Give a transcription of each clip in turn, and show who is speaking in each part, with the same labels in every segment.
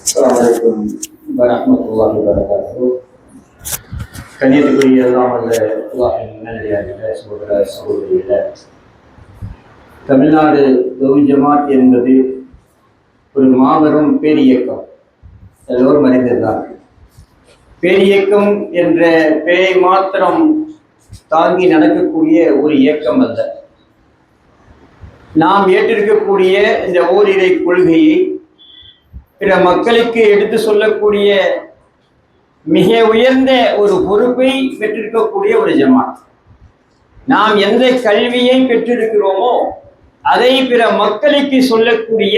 Speaker 1: السلام عليكم ورحمة الله وبركاته கண்ணியத்துக்குரிய எல்லாம் அல்ல அல்லாஹின் நல்லடியார்களே சகோதர சகோதரிகளே தமிழ்நாடு கௌரி ஜமாத் என்பது ஒரு மாபெரும் பேரியக்கம் எல்லோரும் அறிந்ததுதான் பேரியக்கம் என்ற பெயரை மாத்திரம் தாங்கி நடக்கக்கூடிய ஒரு இயக்கம் அல்ல நாம் ஏற்றிருக்கக்கூடிய இந்த ஓரிரை கொள்கையை பிற மக்களுக்கு எடுத்து சொல்லக்கூடிய மிக உயர்ந்த ஒரு பொறுப்பை பெற்றிருக்கக்கூடிய ஒரு ஜமாத். நாம் எந்த கல்வியை பெற்றிருக்கிறோமோ அதை பிற மக்களுக்கு சொல்லக்கூடிய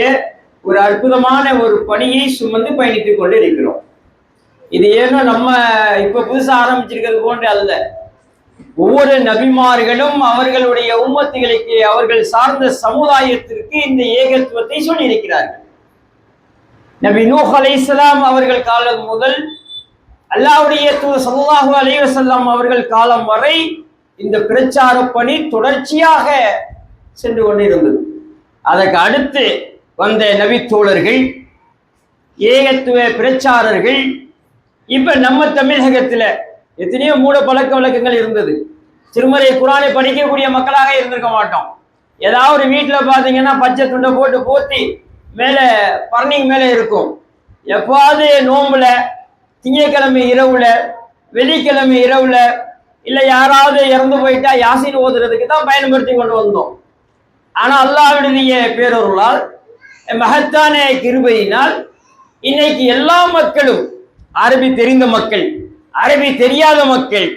Speaker 1: ஒரு அற்புதமான ஒரு பணியை சுமந்து பயணித்துக் கொண்டு இருக்கிறோம் இது ஏனோ நம்ம இப்ப புதுசா ஆரம்பிச்சிருக்கிறது போன்று அல்ல. ஒவ்வொரு நபிமார்களும் அவர்களுடைய உம்மத்துகளுக்கு அவர்கள் சார்ந்த சமுதாயத்திற்கு இந்த ஏகத்துவத்தை சொல்லியிருக்கிறார்கள். நபி நூஹ் அலைஹிஸ்ஸலாம் அவர்கள் காலம் முதல் அல்லாவுடைய தூதர் சல்லாஹு அலைவசல்லாம் அவர்கள் காலம் வரை இந்த பிரச்சார பணி தொடர்ச்சியாக சென்று கொண்டிருந்தது. அதற்கு அடுத்து வந்த நபி தோழர்கள் ஏகத்துவ பிரச்சாரர்கள் இப்ப நம்ம தமிழகத்துல எத்தனையோ மூட பழக்க வழக்கங்கள் இருந்தது. திருமறை குரானை படிக்கக்கூடிய மக்களாக இருந்திருக்க மாட்டோம். ஏதாவது ஒரு வீட்டில் பார்த்தீங்கன்னா பச்சை துண்டை போட்டு போத்தி மேலே பர்னிங் மேலே இருக்கும். எப்பாவது நோம்பில் திங்கட்கிழமை இரவுல வெள்ளிக்கிழமை இரவுல இல்லை யாராவது இறந்து போயிட்டா யாசின் ஓதுறதுக்கு தான் பயன்படுத்தி கொண்டு வந்தோம். ஆனால் அல்லாஹ்வுடைய பேரொருளால் மகத்தான கிருபையினால் இன்னைக்கு எல்லா மக்களும் அரபி தெரிந்த மக்கள் அரபி தெரியாத மக்கள்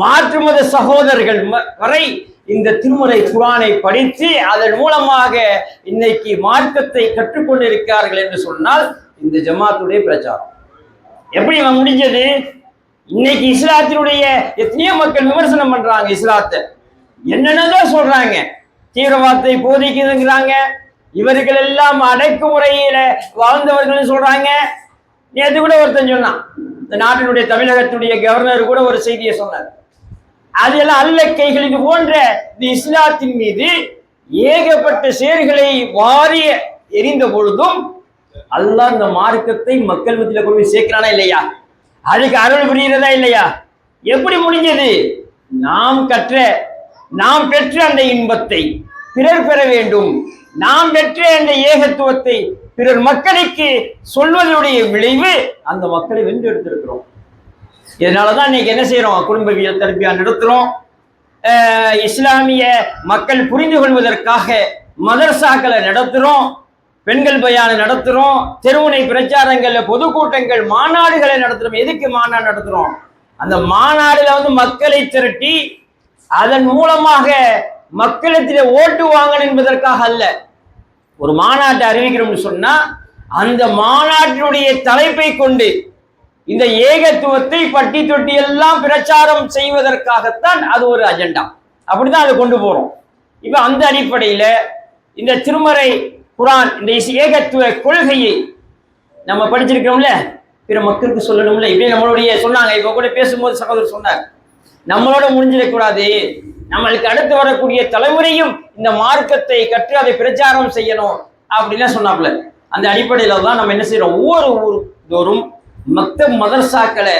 Speaker 1: மாற்று மத சகோதரர்கள் வரை இந்த திருமுறை குரானை படித்து அதன் மூலமாக இன்னைக்கு மார்க்கத்தை கற்றுக்கொண்டிருக்கிறார்கள் என்று சொன்னால் இந்த ஜமாத்துடைய பிரச்சாரம். எப்படி முடிஞ்சது? இன்னைக்கு இஸ்லாத்தினுடைய எத்தனையோ மக்கள் விமர்சனம் பண்றாங்க இஸ்லாத்தை. என்னென்னதான் சொல்றாங்க. தீவிரவாதத்தை போதிக்குதுங்கிறாங்க. இவர்கள் எல்லாம் அடக்குமுறையில வாழ்ந்தவர்கள் சொல்றாங்க. நேற்று கூட ஒருத்தன் சொன்னான். இந்த நாட்டினுடைய தமிழகத்துடைய கவர்னர் கூட ஒரு செய்தியை சொன்னார். அதெல்லாம் அல்ல கைகள் இது போன்ற இந்த இஸ்லாத்தின் மீது ஏகப்பட்ட சேர்களை வாரிய எரிந்த பொழுதும் அல்லாஹ் இந்த மார்க்கத்தை மக்கள் மத்தியில் கொண்டு சேர்க்கிறானா இல்லையா? அதுக்கு அருள் புரிகிறதா இல்லையா? எப்படி முடிஞ்சது? நாம் கற்ற நாம் பெற்ற அந்த இன்பத்தை பிறர் பெற வேண்டும். நாம் பெற்ற அந்த ஏகத்துவத்தை பிறர் மக்களுக்கு சொல்வதனுடைய விளைவு அந்த மக்களை வென்றெடுத்திருக்கிறோம். இதனாலதான் இன்னைக்கு என்ன செய்யறோம்? குடும்பவியல் தரப்பியாக நடத்துறோம். இஸ்லாமிய மக்கள் புரிந்து கொள்வதற்காக மதரசாக்களை நடத்துறோம் பெண்கள் பயானை நடத்துறோம் தெருவுனை பிரச்சாரங்கள்ல பொதுக்கூட்டங்கள் மாநாடுகளை நடத்துறோம். எதுக்கு மாநாடு நடத்துறோம்? அந்த மாநாடுல வந்து மக்களை திரட்டி அதன் மூலமாக மக்களிடத்தில் ஓட்டு வாங்கணும் என்பதற்காக அல்ல. ஒரு மாநாட்டை அறிவிக்கிறோம்னு சொன்னா அந்த மாநாட்டினுடைய தலைப்பை கொண்டு இந்த ஏகத்துவத்தை பட்டி தொட்டி எல்லாம் பிரச்சாரம் செய்வதற்காகத்தான் அது ஒரு அஜெண்டா. அப்படிதான் அதை கொண்டு போறோம். இப்ப அந்த அடிப்படையில இந்த திருமறை குரான் இந்த இஸ்- ஏகத்துவ கொள்கையை நம்ம படிச்சிருக்கிறோம்ல? பிற மக்களுக்கு சொல்லணும்ல? இப்படி நம்மளுடைய சொன்னாங்க. இப்ப கூட பேசும்போது சகோதரர் சொன்னார் நம்மளோட முடிஞ்சிடக்கூடாது. நம்மளுக்கு அடுத்து வரக்கூடிய தலைமுறையும் இந்த மார்க்கத்தை கற்று அதை பிரச்சாரம் செய்யணும் அப்படின்லாம் சொன்னாப்புல அந்த அடிப்படையில தான் நம்ம என்ன செய்யறோம்? ஒவ்வொரு ஊர் தோறும் மற்ற மதர்சாக்களை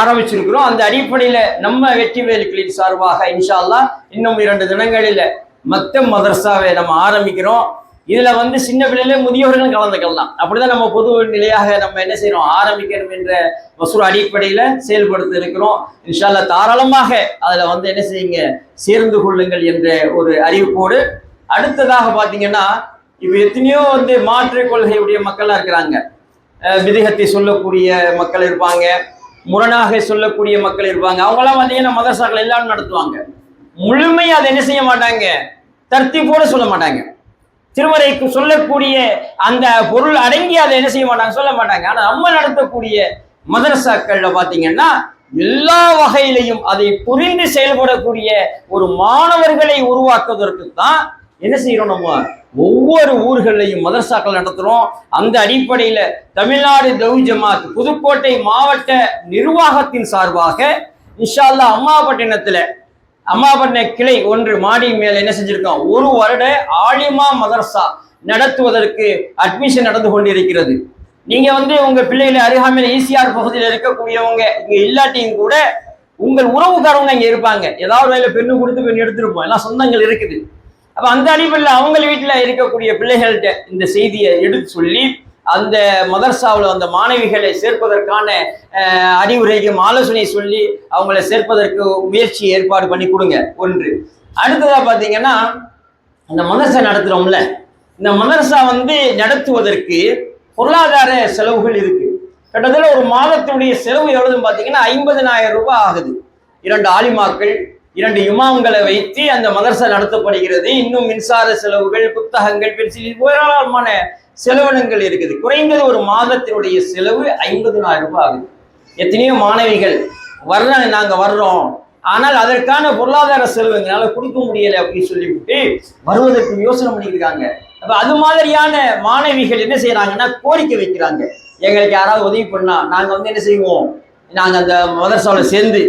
Speaker 1: ஆரம்பிச்சிருக்கிறோம். அந்த அடிப்படையில் நம்ம வெற்றி வேலுக்களின் சார்பாக இன்ஷால்லா இன்னும் இரண்டு தினங்களில் மற்ற மதர்சாவை நம்ம ஆரம்பிக்கிறோம். இதில் வந்து சின்ன பிள்ளையில முதியவர்களும் கலந்துக்கலாம். அப்படிதான் நம்ம பொது நிலையாக நம்ம என்ன செய்யறோம் ஆரம்பிக்கணும் என்ற வசூல் அடிப்படையில் செயல்படுத்த இருக்கிறோம். இன்ஷால்லா தாராளமாக அதில் வந்து என்ன செய்யுங்க? சேர்ந்து கொள்ளுங்கள் என்ற ஒரு அறிவிப்போடு அடுத்ததாக பார்த்தீங்கன்னா இப்போ எத்தனையோ வந்து மாற்று கொள்கையுடைய மக்கள்லாம் இருக்கிறாங்க. விதிகத்தை சொல்லக்கூடிய மக்கள் இருப்பாங்க. முரணாக சொல்லக்கூடிய மக்கள் இருப்பாங்க. அவங்களாம் பார்த்தீங்கன்னா மதரசாக்கள் எல்லாரும் நடத்துவாங்க. முழுமையாக அதை என்ன செய்ய மாட்டாங்க? தர்த்திப்போட சொல்ல மாட்டாங்க. திருமறைக்கு சொல்லக்கூடிய அந்த பொருள் அடங்கி அதை என்ன செய்ய மாட்டாங்க? சொல்ல மாட்டாங்க. ஆனால் நம்ம நடத்தக்கூடிய மதரசாக்கள்ல பார்த்தீங்கன்னா எல்லா வகையிலையும் அதை புரிந்து செயல்படக்கூடிய ஒரு மாணவர்களை உருவாக்குவதற்கு தான் என்ன செய்யறோம் நம்ம? ஒவ்வொரு ஊர்களையும் மதரசாக்கள் நடத்துகிறோம் அந்த அடிப்படையில் தமிழ்நாடு தௌ ஜமாத் புதுக்கோட்டை மாவட்ட நிர்வாகத்தின் சார்பாக இன்ஷால்லா அம்மாபட்டினத்தில் அம்மாபட்டின கிளை ஒன்று மாடி மேல் என்ன செஞ்சிருக்கோம்? ஒரு வருட ஆலிமா மதரசா நடத்துவதற்கு அட்மிஷன் நடந்து கொண்டிருக்கிறது. நீங்க வந்து உங்க பிள்ளைகளை அருகாமையில் ஈசிஆர் பகுதியில் இருக்கக்கூடியவங்க இங்க இல்லாட்டியும் கூட உங்கள் உறவுக்காரவங்க இங்க இருப்பாங்க. ஏதாவது வேலை பெண்ணு கொடுத்து பெண் எடுத்துருப்போம் எல்லாம் சொந்தங்கள் இருக்குது. அப்ப அந்த அடிப்படையில் அவங்க வீட்டுல இருக்கக்கூடிய பிள்ளைகள்கிட்ட இந்த செய்தியை எடுத்து சொல்லி அந்த மதர்சாவில் அந்த மாணவிகளை சேர்ப்பதற்கான அறிவுரைக்கும் ஆலோசனை சொல்லி அவங்கள சேர்ப்பதற்கு முயற்சி ஏற்பாடு பண்ணி கொடுங்க. ஒன்று. அடுத்ததாக பார்த்தீங்கன்னா இந்த மதர்சா நடத்துகிறோம்ல இந்த மதர்சா வந்து நடத்துவதற்கு பொருளாதார செலவுகள் இருக்கு. கிட்டத்தட்ட ஒரு மாதத்தினுடைய செலவு எவ்வளவுன்னு பார்த்தீங்கன்னா ஐம்பதனாயிரம் ரூபாய் ஆகுது. இரண்டு ஆலிமாக்கள் இரண்டு இமாம்களை வைத்து அந்த மதரசா நடத்தப்படுகிறது. இன்னும் மின்சார செலவுகள் புத்தகங்கள் பென்சில் ஏராளமான செலவினங்கள் இருக்குது. குறைந்தது ஒரு மாதத்தினுடைய செலவு ஐம்பதுனாயிரம் ரூபாய் ஆகுது. எத்தனையோ மாணவிகள் வர்ற நாங்கள் வர்றோம். ஆனால் அதற்கான பொருளாதார செலவு எங்களால் கொடுக்க முடியலை அப்படின்னு சொல்லிவிட்டு வருவதற்கு யோசனை பண்ணியிருக்காங்க அப்போ அது மாதிரியான மாணவிகள் என்ன செய்யறாங்கன்னா கோரிக்கை வைக்கிறாங்க. எங்களுக்கு யாராவது உதவி பண்ணா நாங்கள் வந்து என்ன செய்வோம்? நாங்கள் அந்த மதரசாவில் சேர்ந்து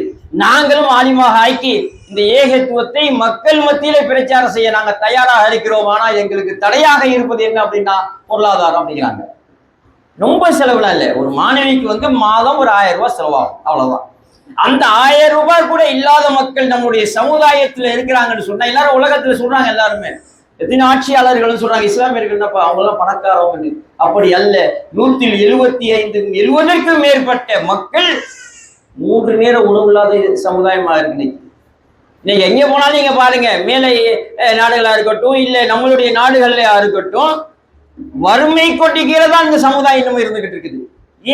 Speaker 1: நாங்களும் ஆலிமாக ஆக்கி இந்த ஏகத்துவத்தை மக்கள் மத்தியில பிரச்சாரம் செய்ய நாங்க தயாராக இருக்கிறோம். ஆனா எங்களுக்கு தடையாக இருப்பது என்ன அப்படின்னா பொருளாதாரம் அப்படிங்கிறாங்க. ரொம்ப செலவுலாம் இல்லை. ஒரு மாணவிக்கு வந்து மாதம் ஒரு ஆயிரம் ரூபாய் செலவாகும். அவ்வளவுதான். அந்த ஆயிரம் ரூபாய் கூட இல்லாத மக்கள் நம்முடைய சமுதாயத்துல இருக்கிறாங்கன்னு சொன்னா எல்லாரும் உலகத்துல சொல்றாங்க எல்லாருமே. எத்தனை ஆட்சியாளர்கள் சொல்றாங்க. இஸ்லாமியர்கள்னாப்பா அவங்க எல்லாம் பணக்காரவங்க அப்படி அல்ல. நூற்றில் எழுபத்தி ஐந்து எழுபதற்கும் மேற்பட்ட மக்கள் மூன்று நேர உணவு இல்லாத சமுதாயமா இருக்கு இன்னைக்கு எங்க போனாலும் நீங்க பாருங்க. மேலை நாடுகளா இருக்கட்டும் இல்ல நம்மளுடைய நாடுகள்லயா இருக்கட்டும் வறுமை கோட்டி கீழே தான் இந்த சமுதாயம் இன்னும் இருந்துகிட்டு இருக்குது.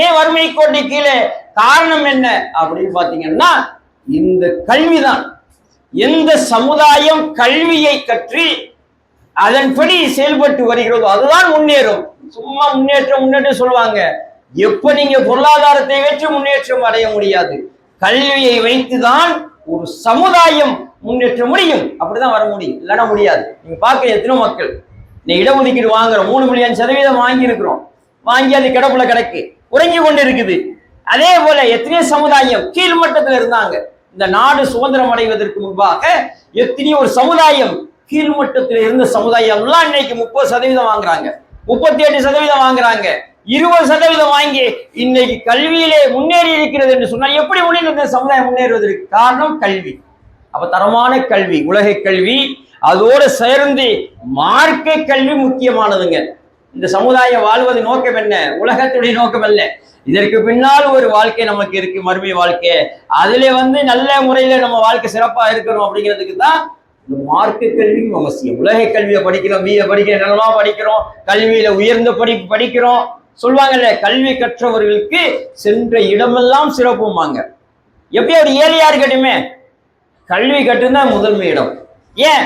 Speaker 1: ஏன் வறுமை கோட்டி கீழே காரணம் என்ன அப்படின்னு பாத்தீங்கன்னா இந்த கல்விதான். எந்த சமுதாயம் கல்வியை கற்றி அதன்படி செயல்பட்டு வருகிறதோ அதுதான் முன்னேறும். சும்மா முன்னேற்றம் முன்னேற்றம் சொல்லுவாங்க. எப்ப நீங்க பொருளாதாரத்தை வைத்து முன்னேற்றம் அடைய முடியாது? கல்வியை வைத்துதான் ஒரு சமுதாயம் முன்னேற்ற முடியும். அப்படிதான் வர முடியும். இல்லைன்னா முடியாது. நீங்க பார்க்க எத்தனை மக்கள் நீ இடஒதுக்கீடு வாங்குறோம் மூணு மில்லியன் சதவீதம் வாங்கி இருக்கிறோம் வாங்கி அது கிடப்புல கிடக்கு. உறங்கி கொண்டு இருக்குது அதே போல எத்தனையோ சமுதாயம் கீழ்மட்டத்தில் இருந்தாங்க. இந்த நாடு சுதந்திரம் அடைவதற்கு முன்பாக எத்தனையோ ஒரு சமுதாயம் கீழ்மட்டத்தில் இருந்த சமுதாயம் எல்லாம் இன்னைக்கு முப்பது சதவீதம் வாங்குறாங்க. முப்பத்தி எட்டு சதவீதம் வாங்குறாங்க. இருபது சதவீதம் வாங்கி இன்னைக்கு கல்வியிலே முன்னேறி இருக்கிறது என்று சொன்னால் எப்படி முன்னேறி இந்த சமுதாயம் முன்னேறுவதற்கு? காரணம் கல்வி. அப்ப தரமான கல்வி உலக கல்வி அதோடு சேர்ந்து மார்க்க கல்வி முக்கியமானதுங்க. இந்த சமுதாயம் வாழ்வது நோக்கம் என்ன? உலகத்துடைய நோக்கம் அல்ல. இதற்கு பின்னால் ஒரு வாழ்க்கை நமக்கு இருக்கு மறுமை வாழ்க்கை. அதுல வந்து நல்ல முறையில நம்ம வாழ்க்கை சிறப்பா இருக்கணும் அப்படிங்கிறதுக்கு தான் இந்த மார்க்க கல்வியும் அவசியம். உலக கல்வியை படிக்கிறோம் பிஏ படிக்கிறோம் நல்லா படிக்கிறோம் கல்வியில உயர்ந்த படிப்பு படிக்கிறோம். சொல்லுவாங்கல்ல கல்வி கற்றவர்களுக்கு சென்ற இடமெல்லாம் சிறப்புமாங்க எப்படி ஒரு ஏழையா இருக்கட்டுமே கல்வி கற்றுதான் முதன்மை இடம். ஏன்?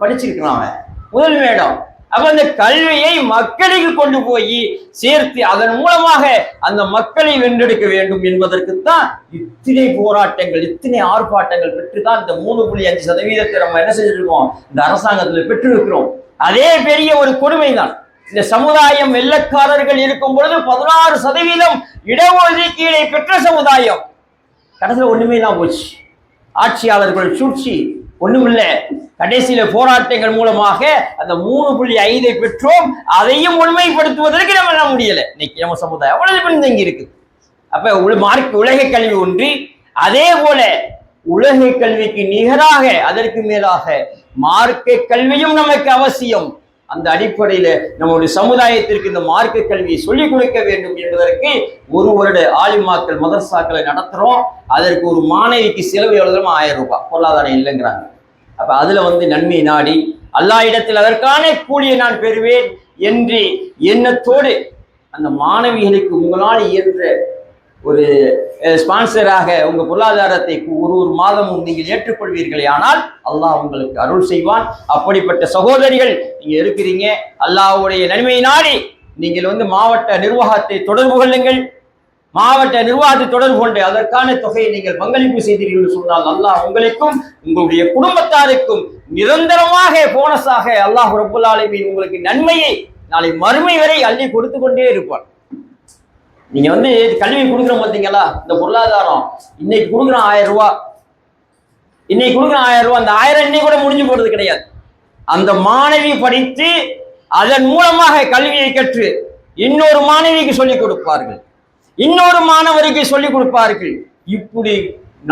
Speaker 1: படிச்சிருக்கலாம் அவன். முதன்மை இடம். அப்ப அந்த கல்வியை மக்களுக்கு கொண்டு போய் சேர்த்து அதன் மூலமாக அந்த மக்களை வென்றெடுக்க வேண்டும் என்பதற்குத்தான் இத்தனை போராட்டங்கள் இத்தனை ஆர்ப்பாட்டங்கள் பெற்றுதான் இந்த மூணு புள்ளி அஞ்சு சதவீதத்தை நம்ம என்ன செஞ்சிருக்கோம்? இந்த அரசாங்கத்தில் பெற்றிருக்கிறோம். அதே பெரிய ஒரு கொடுமை தான் இந்த சமுதாயம் வெள்ளக்காரர்கள் இருக்கும் பொழுது பதினாறு சதவீதம் இடஒதுக்கீடை பெற்ற சமுதாயம். கடைசியில் ஒண்ணுமே தான் போச்சு. ஆட்சியாளர்கள் சூழ்ச்சி ஒண்ணுமில்ல. கடைசியில போராட்டங்கள் மூலமாக அந்த மூணு புள்ளி ஐந்தை பெற்றோம். அதையும் உண்மைப்படுத்துவதற்கு நம்ம என்ன முடியல. இன்னைக்கு நம்ம சமுதாயம் அவ்வளவு பின்தங்கி இருக்கு அப்ப மார்க் உலக கல்வி ஒன்றி. அதே போல உலக கல்விக்கு நிகராக அதற்கு மேலாக மார்க்க கல்வியும் நமக்கு அவசியம். அந்த அடிப்படையில நம்முடைய சமுதாயத்திற்கு இந்த மார்க்க கல்வியை சொல்லிக் கொடுக்க வேண்டும் என்பதற்கு ஒரு வருட ஆலிமாக்கள் மதர்சாக்களை நடத்துறோம். அதற்கு ஒரு மாணவிக்கு செலவு எவ்வளவு ஆயிரம் ரூபாய். பொருளாதாரம் இல்லைங்கிறாங்க. அப்ப அதுல வந்து நன்மை நாடி அல்லா இடத்தில் அதற்கான கூலியை நான் பெறுவேன் என்று எண்ணத்தோடு அந்த மாணவிகளுக்கு உங்களால் இயன்ற ஒரு ஸ்பான்சராக உங்கள் பொருளாதாரத்தை ஒரு ஒரு மாதமும் நீங்கள் ஏற்றுக்கொள்வீர்களே ஆனால் அல்லாஹ் உங்களுக்கு அருள் செய்வான். அப்படிப்பட்ட சகோதரிகள் நீங்கள் இருக்கிறீங்க அல்லாஹ்வுடைய நன்மை நாடி நீங்கள் வந்து மாவட்ட நிர்வாகத்தை தொடர்பு கொள்ளுங்கள். மாவட்ட நிர்வாகத்தை தொடர்பு கொண்டு அதற்கான தொகையை நீங்கள் பங்களிப்பு செய்தீர்கள் சொன்னால் அல்லாஹ் உங்களுக்கும் உங்களுடைய குடும்பத்தாருக்கும் நிரந்தரமாக போனஸாக அல்லாஹ் ரப்புல் உங்களுக்கு நன்மையை நாளை மறுமை வரை அள்ளி கொடுத்து கொண்டே இருப்பான். நீங்க வந்து கல்வி கொடுக்குறோம் பார்த்தீங்களா இந்த பொருளாதாரம் இன்னைக்கு கொடுக்குறோம் ஆயிரம் ரூபா இன்னைக்கு கொடுக்குறோம் ஆயிரம் ரூபா அந்த ஆயிரம் இன்னைக்கு கூட முடிஞ்சு போறது கிடையாது. அந்த மாணவி படித்து அதன் மூலமாக கல்வியை கற்று இன்னொரு மாணவிக்கு சொல்லிக் கொடுப்பார்கள். இன்னொரு மாணவருக்கு சொல்லிக் கொடுப்பார்கள். இப்படி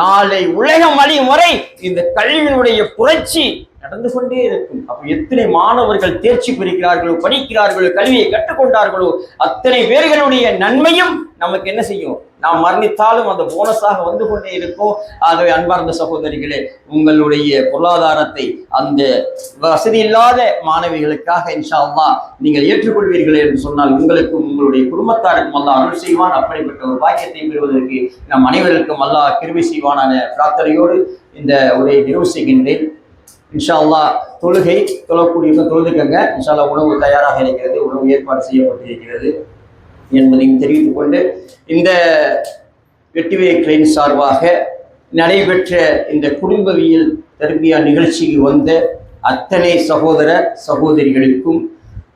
Speaker 1: நாளை உலகம் அழியும் வரை இந்த கல்வியினுடைய புரட்சி நடந்து கொண்டே இருக்கும். அப்ப எத்தனை மாணவர்கள் தேர்ச்சி பெறுகிறார்களோ படிக்கிறார்களோ கல்வியை கற்றுக்கொண்டார்களோ அத்தனை பேர்களுடைய நன்மையும் நமக்கு என்ன செய்யும்? நாம் மரணித்தாலும் அந்த போனஸாக வந்து கொண்டே இருக்கும். ஆகவே அன்பார்ந்த சகோதரிகளே உங்களுடைய பொருளாதாரத்தை அந்த வசதி இல்லாத மாணவிகளுக்காக இன்ஷா அல்லாஹ் நீங்கள் ஏற்றுக்கொள்வீர்கள் என்று சொன்னால் உங்களுக்கும் உங்களுடைய குடும்பத்தாருக்கும் அல்லா அருள் செய்வான். அப்படிப்பட்ட ஒரு பாக்கியத்தை பெறுவதற்கு நம் அனைவருக்கும் அல்லாஹ் செய்வான் என பிரார்த்தனையோடு இந்த உரையை நிறைவு செய்கின்றேன். இன்ஷா தொழுகை தொழக்கூடியவங்க தொழுதுக்கங்க. இன்ஷால்லா உணவு தயாராக இருக்கிறது உணவு ஏற்பாடு செய்யப்பட்டிருக்கிறது என்பதையும் தெரிவித்துக் கொண்டு இந்த வெட்டிவே கிளைன் சார்பாக நடைபெற்ற இந்த குடும்பவியல் தர்பியா நிகழ்ச்சிக்கு வந்த அத்தனை சகோதர சகோதரிகளுக்கும்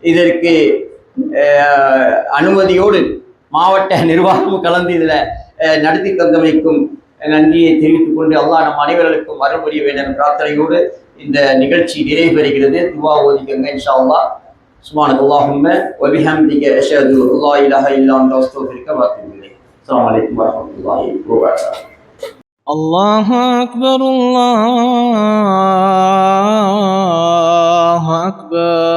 Speaker 1: இதற்கு அனுமதியோடு மாவட்ட நிர்வாகம் கலந்து இதில் நடத்தி தந்தமைக்கும் நன்றியை தெரிவித்துக் கொண்டு அல்லாஹ் நம் அனைவர்களுக்கும் அருள் புரிய வேண்டும் பிரார்த்தனையோடு இந்த நிகழ்ச்சி நிறைவு பெறுகிறது துவா ஓதிக்கங்க இன்ஷா அல்லாஹ் سبحانك اللهم وبحمدك أشهد أن لا إله إلا أنت أستغفرك وأتوب إليك السلام عليكم ورحمة الله وبركاته
Speaker 2: الله أكبر الله أكبر